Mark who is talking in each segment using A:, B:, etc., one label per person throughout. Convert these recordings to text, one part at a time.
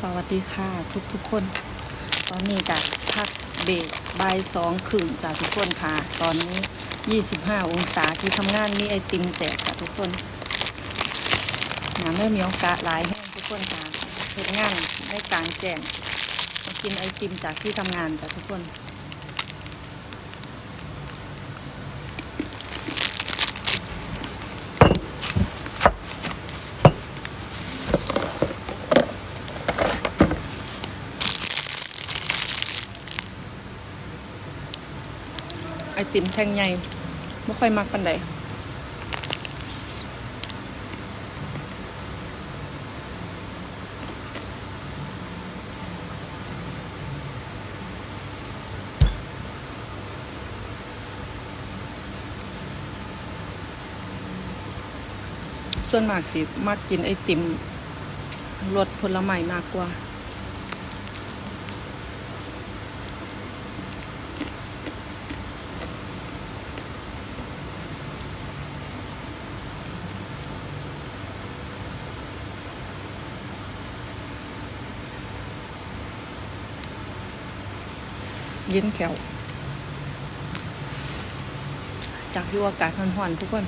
A: สวัสดีค่ะทุกทุกๆคน ตอนนี้กับพักเบรกบ่ายสองคืนจากทุกคนค่ะ ตอนนี้ 25 องศาที่ทำงานมีไอติมแจกค่ะทุกคนงานเริ่มมีโอกาสหลายแห้งทุกคนค่ะเฮ็ดงานในกลางแจ้งกินไอติมจากที่ทำงานจ้ะทุกคน ไอติมแท่งใหญ่ไม่ค่อยมักปันใดส่วนมากสิมักกินไอติมรสผลไม้มากกว่า เย็นแขวจากอยู่อากาศห่อนๆทุกคน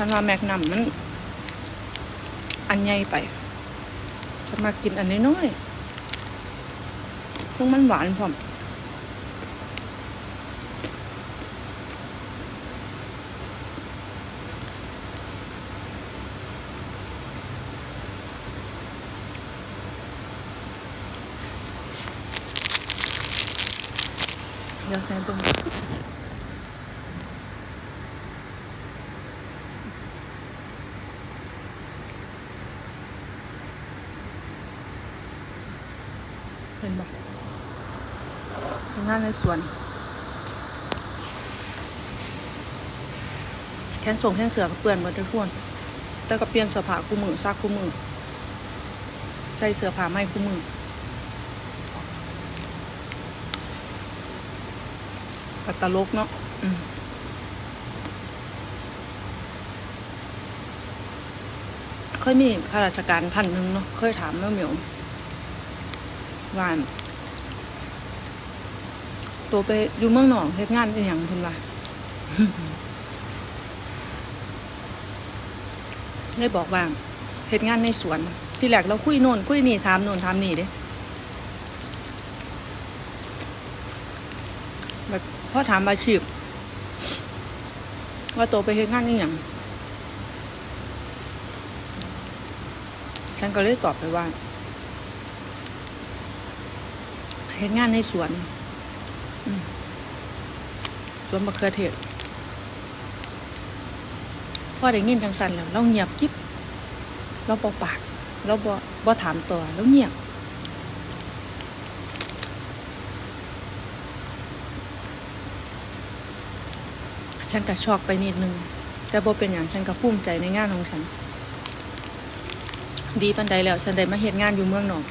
A: ฉันว่าแมกนัมมัน อันใหญ่ไป ฉันมากินอันน้อยๆซึ่งมันหวานพร้อมเดี๋ยวใส่ตรง เห็นปะทำงานในสวนแขนส่งแขนเสือก็เปื่อนหมดทุกคนแต่ก็เปลี่ยนเสื้อผ้าคู่มือซักคู่มือ ใส่เสื้อผ้าไม่คู่มือกัตลกเนาะเคยมีข้าราชการท่านหนึ่งเนาะ เคยถามแม่เหมียว วันตัวไปอยู่เมืองหนองเฮ็ดงานเป็นอย่างเพิ่นว่าได้บอกว่าเฮ็ดงานในสวน ที่แรกเราคุยโน่นคุยนี่ถามโน่นถามนี่เด้แบบพอถามอาชีพ ว่าตัวไปเฮ็ดงานอีหยังฉันก็เลยตอบไปว่า เฮ็ดงานในสวนสวนมะเขือเทศพ่อได้ยินจังสันแล้วเราเงียบกิ๊บเราบอปากเราบอบอถามต่อแล้วเงียบฉันก็ช็อกไปนิดนึง แต่บ่เป็นอย่างฉันก็ภูมิใจในงานของฉัน ดีปันใดแล้วฉันได้มาเฮ็ดงานอยู่เมืองนอก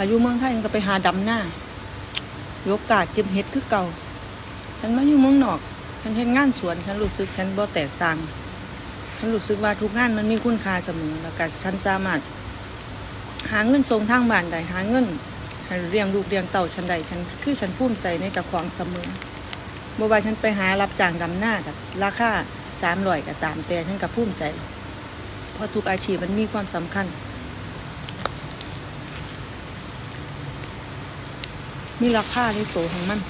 A: อายุเมืองไทยก็ไปหาดำหน้ายกกาดเก็บเห็ดคือเก่าฉันมาอยู่เมืองนอกฉันเห็นงานสวนฉันรู้สึกฉันบ่แตกต่างฉันรู้สึกว่าทุกงานมันมีคุณค่าเสมอแล้วก็ฉันสามารถ หาเงินส่งทางบ้านได้หาเงินห้เลี้ยงลูกเลี้ยงเต่าฉันได้ฉันคือฉันภูมิใจในกับของเสมอบ่ว่าฉันไปหารับจ้างดำหน้ากับราคาสามร้อยก็ตามแต่ฉันก็ภูมิใจ เพราะทุกอาชีพมันมีความสำคัญ มีราคาในตัวของมัน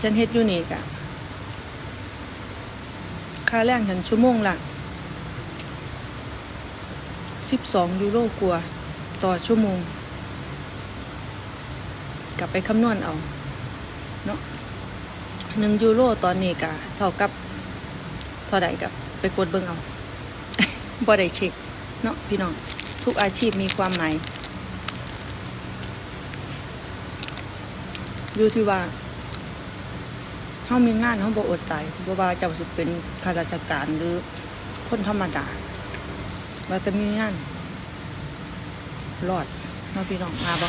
A: ฉันเฮ็ดอยู่นี่กะค่าแรงฉันชั่วโมงละสิบสองยูโรกว่าต่อชั่วโมง กลับไปคำนวณเอาเนาะหนึ่งยูโรตอนนี้กะเท่ากับเท่าใดกับไปกดเบิ่งเอาบ่ได้เช็คเนาะพี่น้อง ทุกอาชีพมีความหมายอยู่ที่ว่าเฮามีงานเฮาบ่อดตายบ่ว่าเจ้าสิเป็นข้าราชการหรือคนธรรมดาว่าแต่มีงานรอดเนาะพี่น้องมาบ่